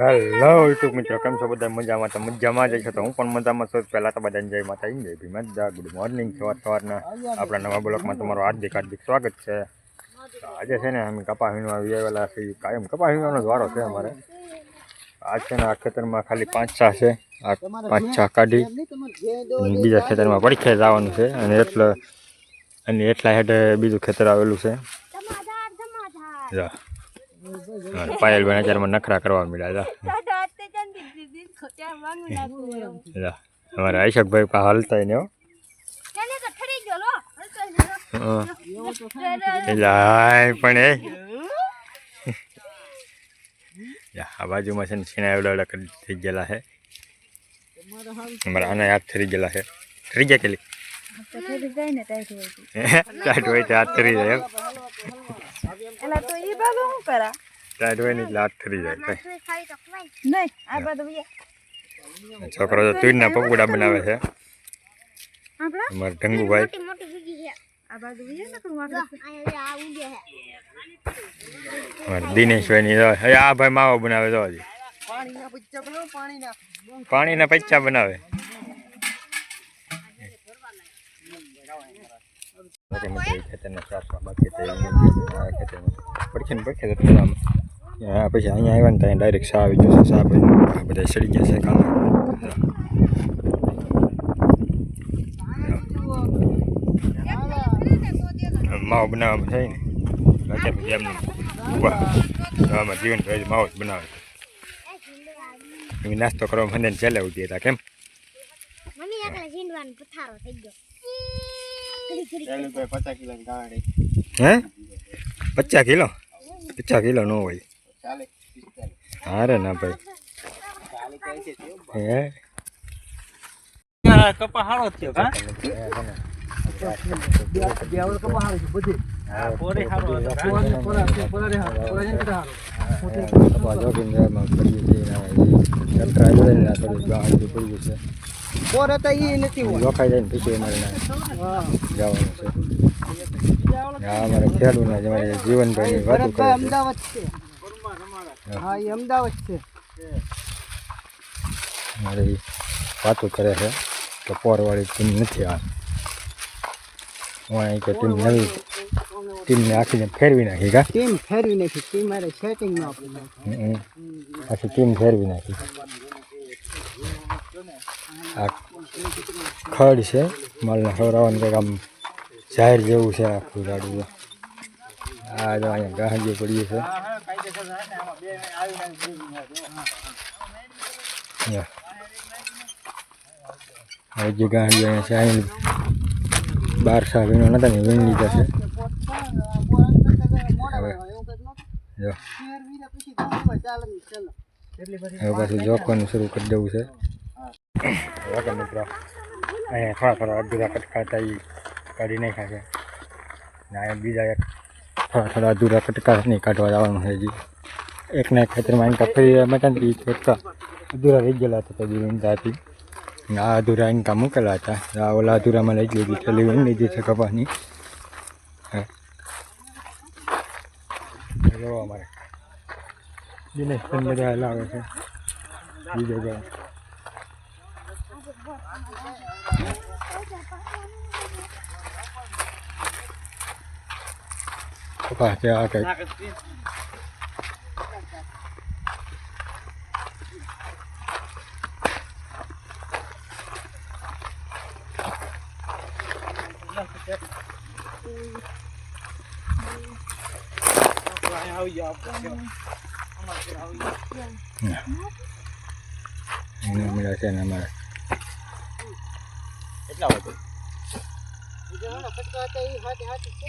Hello YouTube મિત્રો. કેમ છો બધા? મજામાં? તો મજામાં જ છો તો હું પણ મજામાં છું. પહેલાં તો બધાને જય માતા જય ભી મજા ગુડ મોર્નિંગ સવાર સવારના. આપણા નવા બ્લોકમાં તમારું હાર્દિક હાર્દિક સ્વાગત છે. આજે છે ને અમે કપા વીણવા આવેલા છીએ. કાયમ કપા વીણવાનો વારો છે અમારે. આજ છે ને આ ખેતરમાં ખાલી પાંચ છા છે. આ પાંચ છા કાઢી બીજા ખેતરમાં પરીક્ષા જવાનું છે. અને એટલે અને એટલા હેઠે બીજું ખેતર આવેલું છે. પાયલબેન અત્યારમાં નખરા કરવા મળ્યા હતા અમારે આઈશકભાઈ પા હાલતા ને હો. હં. એટલે પણ એ. આ બાજુમાં છે ને છીણા એવડા કરી થઈ ગયેલા છે. અમારા આના હાથ થઈ ગયેલા છે. થઈ ગયા કેટલી ટાઈટ હોય તો. હાથ થઈ જાય એમ. ટાઈટ હોય ને એટલે હાથ થઈ જાય ભાઈ. છોકરો તો તીરના પકોડા બનાવે છે. અમારા ઢંગુભાઈ. દિનેશભાઈ આ ભાઈ માવો બનાવે તો પાણીના પૈસા બનાવે. ખેતરના ચારસા બાકી એમને ખેતરમાં પડખે ને પડખે આમ. પછી અહીંયા આવ્યા ને ત્યાં ડાયરેક્ટ સા આવી જશે સા આ બધા સડી ગયા છે કામ માવો બનાવવામાં છે ને. અત્યારે જેમ ઊભા. આમાં જીવન ભાઈ માવો જ બનાવે એમ નાસ્તો કરવા મને છેલ્લે ઉઠી હતા કેમ? મમ્મી એકલા જીંડવાનો પથારો થઈ ગયો. હે પચાસ કિલો પચાસ કિલો નો હોય હારે ના ભાઈ હે કપા હારો થયો કપા હારો કા? પોર હતા એ નથી લોખાઈ જાય ને પછી અમારે ના. જવાનું છે. હા. અમારે ખેડૂત અમારે જીવનભાઈની વાતો કરે અમદાવાદ છે. હા એ અમદાવાદ છે. અમારે ઈ વાતો કરે છે કે પોરવાળી ટીમ નથી આ. હું અહીં કે ટીમ નવી ટીમને આખીને ફેરવી નાખી કા? ટીમ ફેરવી નાખી. ટીમ મારે સેટિંગ ન ટીમ ફેરવી નાખી. આ ખડ છે. માલને ખવડાવવાનું કંઈક આમ જાહેર જેવું છે આખું ગાડું આ જો અહીંયા ગાંધી પડીએ છે. હવે જે ગાંધી અહીંયા છે. અહીં બાર સા વીણો નતા ને વીણ લીધા છે. હવે. જો. હવે પાછું જોખવાનું શરૂ કરી દેવું છે. ઓકે મિત્રો અહીંયા થોડા થોડા અધૂરા કટકા હતા એ કાઢી નાખ્યા છે ને અહીંયા બીજા એક થોડા થોડા અધૂરા કટકા નહીં કાઢવા જવાનું છે હજી એકના એક ખેતરમાં અહીં ફરી મચાન એ કટકા અધૂરા રહી ગયેલા હતા તે વીણતા હતી ને આ અધૂરા ઇનકા મૂકેલા હતા આ ઓલા અધૂરામાં લઈ લીધી ચલી વીણી લીધી છે કપાની હે અમારે દિનેશ બધા લાવે છે બીજો ભાઈ કપાસ છે આ કંઈક એને મળ્યા છે ને અમારે કટકા હતા વાગે હાથે છે.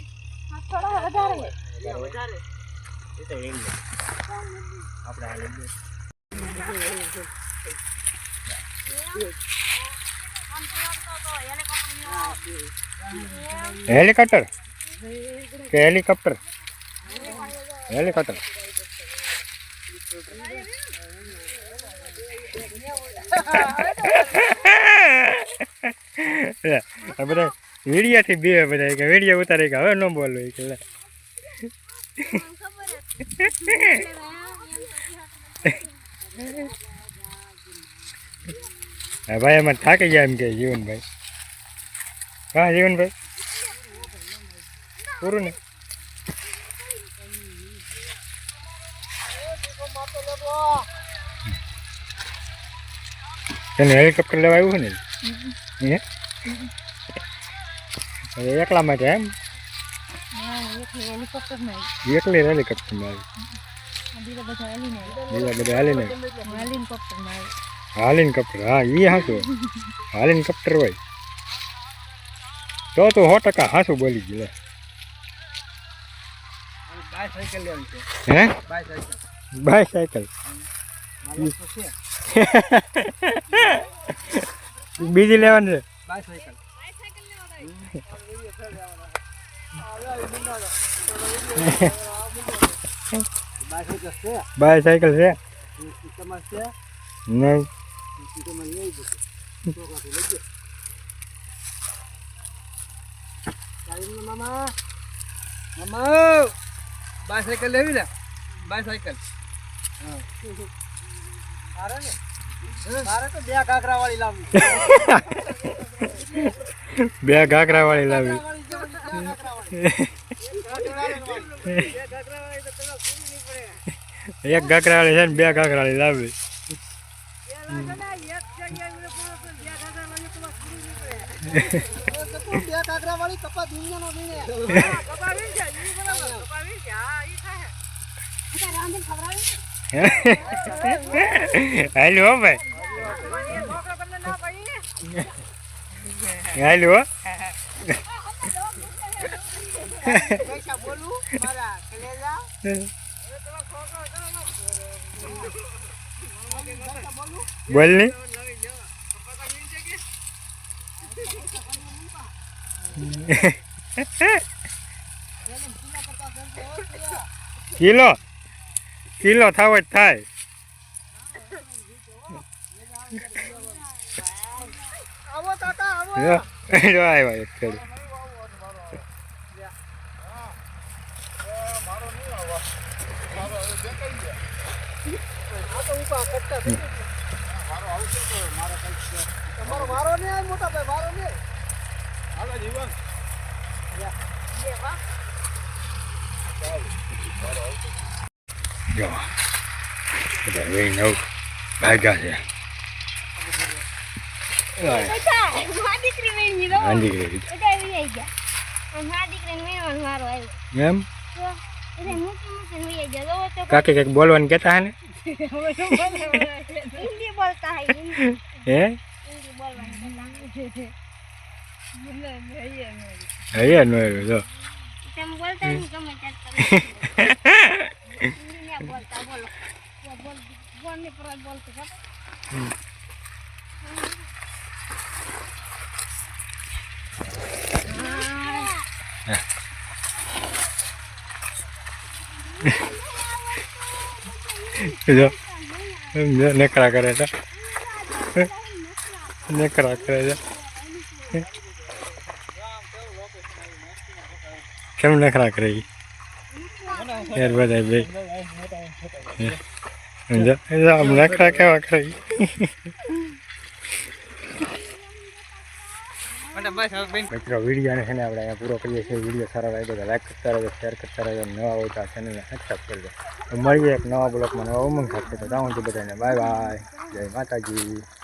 હેલિકોપ્ટર? કે હેલિકોપ્ટર? હેલિકોપ્ટર. આ બધા વીડિયાથી બે બધા કે વીડિયો ઉતારે કે હવે ન બોલો એ કે હા ભાઈ એમાં થાકી ગયા એમ કે જીવનભાઈ. હા, જીવનભાઈ. પૂરું ને? તને હેલિકોપ્ટર લેવા આવ્યું ને? હે? એકલા માટે એમ? એકલી હેલિકોપ્ટરમાં આવી બીજા બધા હાલીને? હાલીને કપ્ટર હા એ હાસું હાલીન કપ્ટર હોય. તો તું સો ટકા હાસું બોલી ગયું હે? બાય સાયકલ બીજી લેવાની છે. બાયસાયકલ. છે? નહીં મામા. મામા! બાયસાયકલ લેવી ને? બાયસાયકલ. હા. તારે ને? બે કાકરા વાળી લાવવી. બે ઘાઘરા વાળી લાવી એક ઘાઘરા વાળી છે ને બે ઘાઘરા વાળી લાવી. બે કાકરા વાળી કપા દુનિયાનો વીણે હાલ્યો હો ભાઈ. હાલ્યો હો. પૈસા બોલું મારા કલેજા બોલની. કિલો. કિલો થાવ જ થાય. આવો કાકા આવો. જો જો આવ્યા એક ખેડ આ તો ઉપા કરતા તમારો મારો નહીં આવે મોટા ભાઈ વારો નહીં. જો બધા નવ ભાગ્યા છે મારી દીકરી મેળવી દો હાંડી ગઈ બધા એવી આવી ગયા અને મારી દીકરીને મેળવાનો વારો આવ્યો એમ? કાકી કંઈક બોલવાનું કેતા હે ને? હે. હૈયા નો આવ્યો જો બોલતા બોલ બોલ બોલ ને પર બોલતો જો. જો કરે છે. નકરા કરે છે. કેમ નખરા કરે? યાર બધા બે સમજો કેવા આમ ઈ? મિત્રો, વિડીયોને છે ને આપણે અહીંયા પૂરો કરીએ છીએ. વીડિયો સારો લાગ્યો તો લાઈક કરતા રહેજો, શેર કરતા રહેજો. નવા હોય તો આ ચેનલને સબસ્ક્રાઈબ કરજો. તો મળીએ એક નવા બ્લોગમાં નવા ઉમંગ સાથે તો ત્યાં સુધી બધાને બાય બાય જય માતાજી.